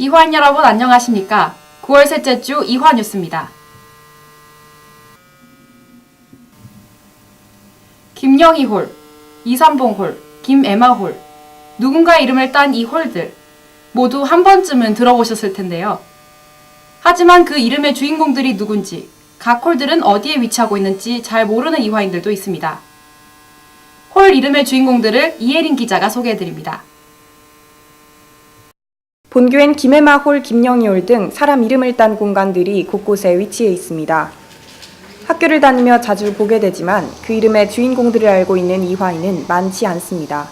이환 여러분 안녕하십니까? 9월 셋째 주 이화 뉴스입니다. 김영희 홀, 이삼봉 홀, 김에마 홀, 누군가 이름을 딴 이 홀들 모두 한 번쯤은 들어보셨을 텐데요. 하지만 그 이름의 주인공들이 누군지, 각 홀들은 어디에 위치하고 있는지 잘 모르는 이화인들도 있습니다. 홀 이름의 주인공들을 이혜린 기자가 소개해드립니다. 본교엔 김해마홀, 김영희홀 등 사람 이름을 딴 공간들이 곳곳에 위치해 있습니다. 학교를 다니며 자주 보게 되지만 그 이름의 주인공들을 알고 있는 이화인은 많지 않습니다.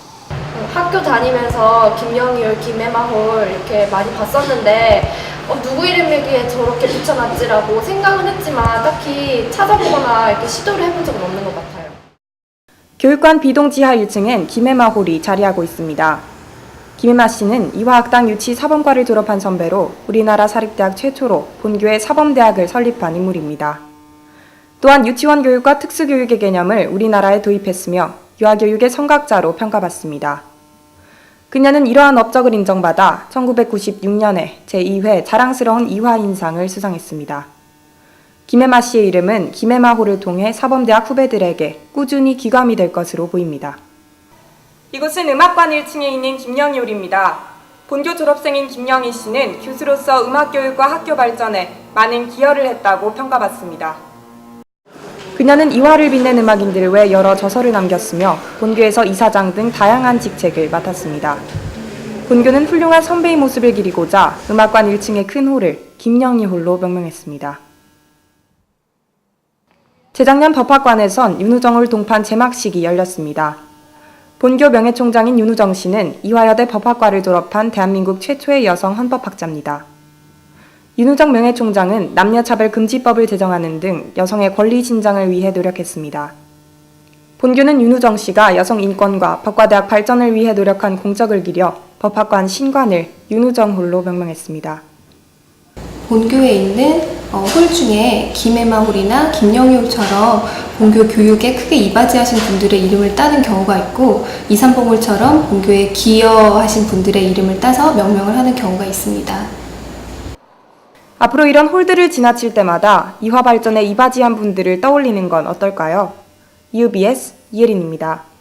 학교 다니면서 김영희홀, 김혜마홀 이렇게 많이 봤었는데 어, 누구 이름이기에 저렇게 붙여놨지라고 생각은 했지만 딱히 찾아보거나 이렇게 시도를 해본 적은 없는 것 같아요. 교육관 비동 지하 1층엔 김해마홀이 자리하고 있습니다. 김해마 씨는 이화학당 유치 사범과를 졸업한 선배로 우리나라 사립대학 최초로 본교의 사범대학을 설립한 인물입니다. 또한 유치원 교육과 특수교육의 개념을 우리나라에 도입했으며 유아교육의 성각자로 평가받습니다. 그녀는 이러한 업적을 인정받아 1996년에 제2회 자랑스러운 이화인상을 수상했습니다. 김해마 씨의 이름은 김해마호를 통해 사범대학 후배들에게 꾸준히 귀감이 될 것으로 보입니다. 이곳은 음악관 1층에 있는 김영희홀입니다. 본교 졸업생인 김영희 씨는 교수로서 음악 교육과 학교 발전에 많은 기여를 했다고 평가받습니다. 그녀는 이화를 빛낸 음악인들을 위해 여러 저서를 남겼으며 본교에서 이사장 등 다양한 직책을 맡았습니다. 본교는 훌륭한 선배의 모습을 기리고자 음악관 1층의 큰 홀을 김영희 홀로 명명했습니다. 재작년 법학관에선 윤우정을 동판 제막식이 열렸습니다. 본교 명예총장인 윤우정 씨는 이화여대 법학과를 졸업한 대한민국 최초의 여성 헌법학자입니다. 윤우정 명예총장은 남녀차별 금지법을 제정하는 등 여성의 권리 진장을 위해 노력했습니다. 본교는 윤우정 씨가 여성 인권과 법과대학 발전을 위해 노력한 공적을 기려 법학관 신관을 윤우정 홀로 명명했습니다. 본교에 있는 어, 홀 중에 김해마 홀이나 김영희 홀처럼 본교 교육에 크게 이바지하신 분들의 이름을 따는 경우가 있고 이삼봉 홀처럼 본교에 기여하신 분들의 이름을 따서 명명을 하는 경우가 있습니다. 앞으로 이런 홀들을 지나칠 때마다 이화 발전에 이바지한 분들을 떠올리는 건 어떨까요? UBS 이혜린입니다.